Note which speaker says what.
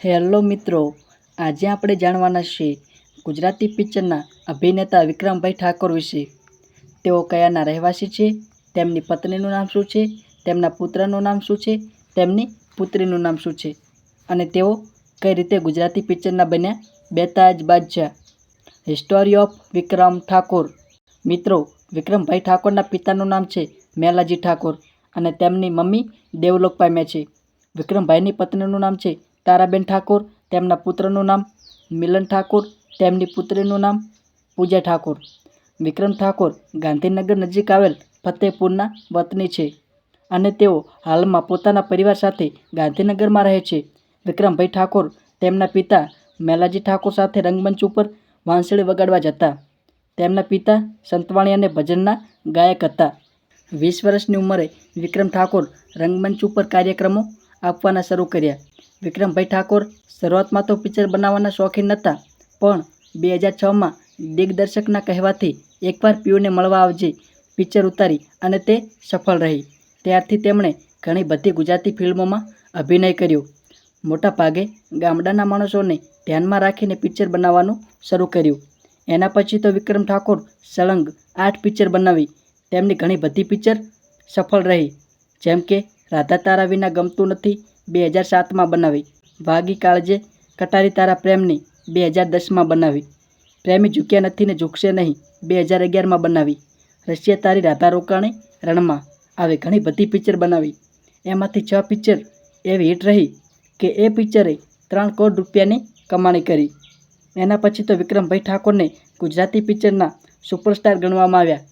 Speaker 1: Hello મિત્રો, આજે આપણે જાણવાના છીએ ગુજરાતી પિક્ચરના અભિનેતા વિક્રમભાઈ ઠાકોર વિશે. તેઓ કયાના રહેવાસી છે, તેમની પત્નીનું નામ શું છે, તેમના પુત્રનું નામ શું છે, તેમની પુત્રીનું નામ શું છે અને તેઓ કઈ રીતે ગુજરાતી પિક્ચરના બન્યા બેતાજ બાદશાહ હિસ્ટોરી ઓફ વિક્રમ ઠાકોર. મિત્રો, વિક્રમભાઈ ઠાકોરના પિતાનું નામ છે મેલાજી ઠાકોર અને તેમની મમ્મી દેવલોક પામ્યા છે વિક્રમભાઈની પત્નીનું નામ છે તારાબેન ઠાકોર, તેમના પુત્રનું નામ મિલન ઠાકોર, તેમની પુત્રીનું નામ પૂજા ઠાકોર. વિક્રમ ઠાકોર ગાંધીનગર નજીક આવેલ ફતેહપુરના વતની છે અને તેઓ હાલમાં પોતાના પરિવાર સાથે ગાંધીનગરમાં રહે છે. વિક્રમભાઈ ઠાકોર તેમના પિતા મેલાજી ઠાકોર સાથે રંગમંચ ઉપર વાંસળી વગાડવા જતા. તેમના પિતા સંતવાણી અને ભજનના ગાયક હતા. વીસ વર્ષની ઉંમરે વિક્રમ ઠાકોર રંગમંચ ઉપર કાર્યક્રમો આપવાના શરૂ કર્યા. વિક્રમભાઈ ઠાકોર શરૂઆતમાં તો પિક્ચર બનાવવાના શોખીન નહોતા પણ બે હજાર છમાં દિગ્દર્શકના કહેવાથી એકવાર પીયુને મળવા આવજે, પિક્ચર ઉતારી અને તે સફળ રહી. ત્યારથી તેમણે ઘણી બધી ગુજરાતી ફિલ્મોમાં અભિનય કર્યો. મોટા ભાગે ગામડાના માણસોને ધ્યાનમાં રાખીને પિક્ચર બનાવવાનું શરૂ કર્યું. એના પછી તો વિક્રમ ઠાકોર સળંગ આઠ પિક્ચર બનાવી. તેમની ઘણી બધી પિક્ચર સફળ રહી. જેમ કે રાધા તારા વિના ગમતું નથી બે હજાર સાતમાં બનાવી. વાગી કાળજે કટારી તારા પ્રેમની બે હજાર દસમાં બનાવી. પ્રેમી ઝૂક્યા નથી ને ઝૂકશે નહીં. બે હજાર અગિયારમાં બનાવી. રશિયા તારી રાધા રોકાણી રણમાં આવી ઘણી બધી પિક્ચર બનાવી. એમાંથી છ પિક્ચર એવી હિટ રહી કે એ પિક્ચરે ત્રણ કરોડ રૂપિયાની કમાણી કરી. એના પછી તો વિક્રમભાઈ ઠાકોરને ગુજરાતી પિક્ચરના સુપરસ્ટાર ગણવામાં આવ્યા.